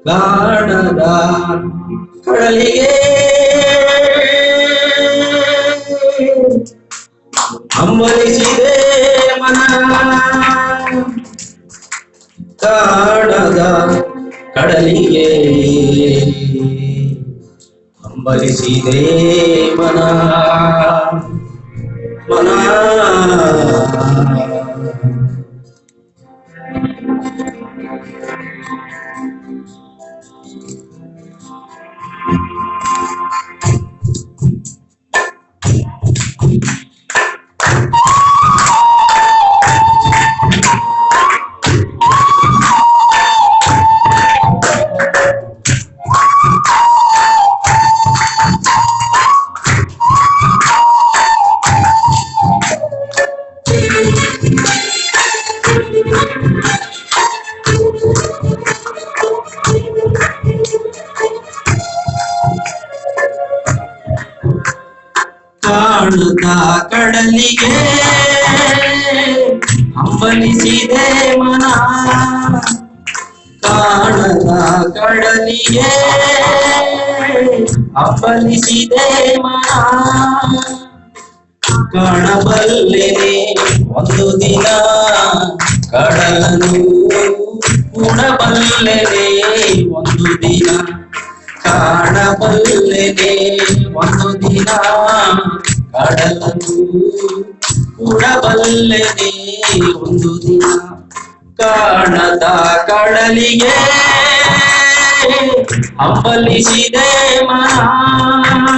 ಕಾಣದ ಕಡಲಿಗೆ ಹಂಬಲಿಸಿದೆ ಮನ ಕಾಣದ ಕಡಲಿಗೆ ಹಂಬಲಿಸಿದೆ ಮನ ಮನ ಕಡಲಿಗೆ ಅಂಬಲಿಸಿದೆ ಮನ. ಕಾಣದ ಕಡಲಿಗೆ ಅಂಬಲಿಸಿದೆ ಮನ. ಕಾಣಬಲ್ಲೆನೆ ಒಂದು ದಿನ ಕಡಲನು ಕೂಡಬಲ್ಲೆನೆ ಒಂದು ದಿನ. ಕಾಣಬಲ್ಲೆನೆ ಒಂದು ದಿನ. ಕಡಲನು ಕೂಡಬಲ್ಲೆನೆ ಒಂದು ದಿನ. ಕಾಣದ ಕಡಲಿಗೆ ಹಂಬಲಿಸಿದೆ ಮನ.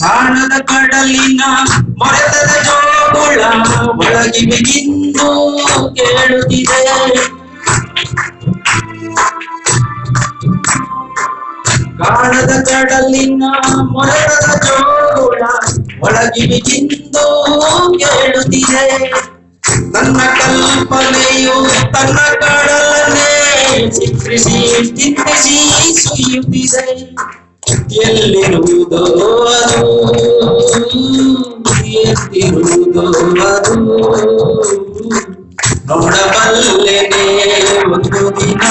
ಕಾಣದ ಕಡಲಿನ ಮರೆತದ ಜೋಗುಳ ಒಳಗಿವೆ ಇಂದು ಕೇಳುತ್ತಿದೆ. ಕಾಣದ ಕಡಲಿನ ಮೊರೆತದ ಜೋಗುಳ ಒಳಗಿವೆ ಇಂದು ಕೇಳುತ್ತಿದೆ. ನನ್ನ ಕಲ್ಪನೆಯು ತನ್ನ ಕಡಲನ್ನೇ ಚಿತ್ರಿಸಿ ಚಿಂತಿಸಿ ಸುಯ್ಯುತ್ತಿದೆ ಎಲ್ಲಿರುವುದೋ ಅದು ಎಲ್ಲಿರುವುದೋ ಅದು ನೋಡಬಲ್ಲೆನೆ ಒಂದು ದಿನ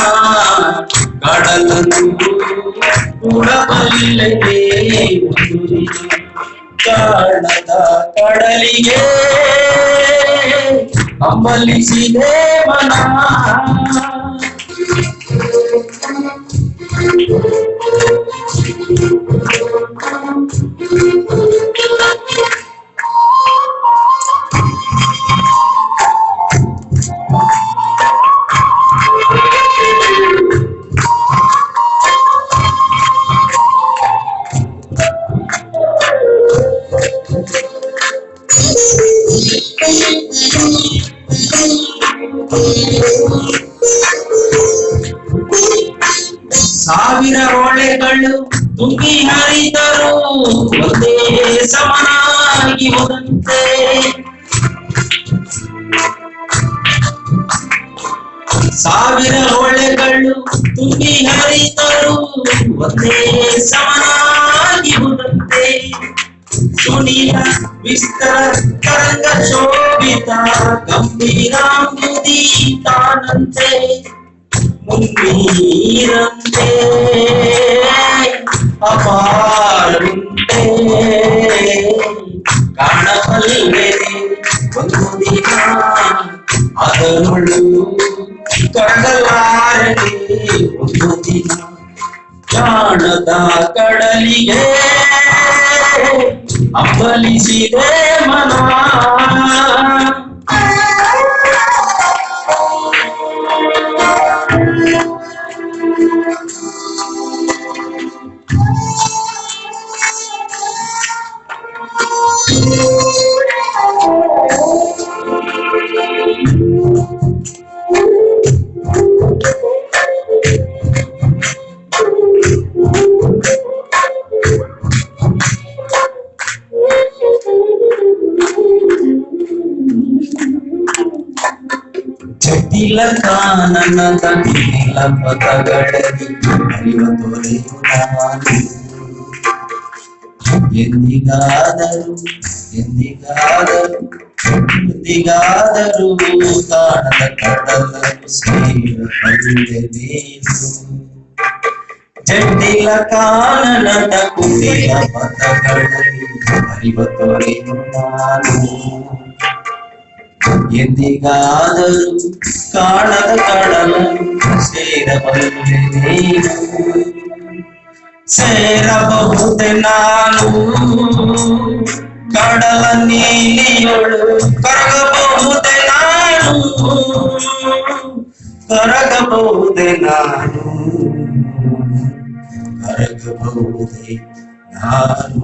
ಕಡಲನ್ನು ನೋಡಬಲ್ಲೆನೆ ಒಂದು ದಿನ ಕಾಣದ ಕಡಲಿಗೆ ಹಂಬಲಿಸಿದೆ ಮನ ಸಾವಿರ ಹೊಳೆಗಳು ತುಂಬಿ ಹರಿದರು ಒಂದೇ ಸಮನಾಗಿ ಹೋದಂತೆ. ಸಾವಿರ ಹೊಳೆಗಳು ತುಂಬಿ ಹರಿದರು ಒಂದೇ ಹೋದಂತೆ ಸುನೀಲ ವಿಸ್ತರ ತರಂಗ ಶೋಭಿತ ಗಂಭೀರಾಂಬುದಿ ತಾನಂತೆ, ಮುನ್ನೀರಂತೆ, ಅಪಾರುಂಟೆ. ಕಾಣಬಲ್ಲೆ ಒಂದು ದಿನ ಅದರೊಳು ತೊಡಗಲಾರದೆ ಒಂದು ದಿನ ಕಾಣದ ಕಡಲಿಗೆ ಅಬ್ಬಲಿಸಿದೆ ಮನ ಜಟಿಲ ಕಾನನದ ನೀಲ ಪದಗಳಲ್ಲಿ ಅರಿವ ತೊರೆಯು ನಾನು ಎಂದಿಗಾದರೂ ಎಂದಿಗಾದರೂ ಎಂದಿಗಾದರೂ ಕಾಣದ ಕಡಲನ್ನು ಸೇರಬಲ್ಲೆನೇನು ಜಟಿಲ ಕಾನನದ ಕುಟಿಲ ಪದಗಳಲ್ಲಿ ಅರಿವ ತೊರೆಯು ನಾನು ಎಂದಿಗಾದರೂ ಕಾಣದ ಕಡಲನ್ನು ಸೇರಬಲ್ಲೆ ನೀನು ಸೇರಬಹುದೆ ನಾನು ಕಡಲ ನೀಲಿಯೊಳು ಕರಗಬಹುದೆ ನಾನು ಕರಗಬಹುದೆ ನಾನು ಕರಗಬಹುದೆ ನಾನು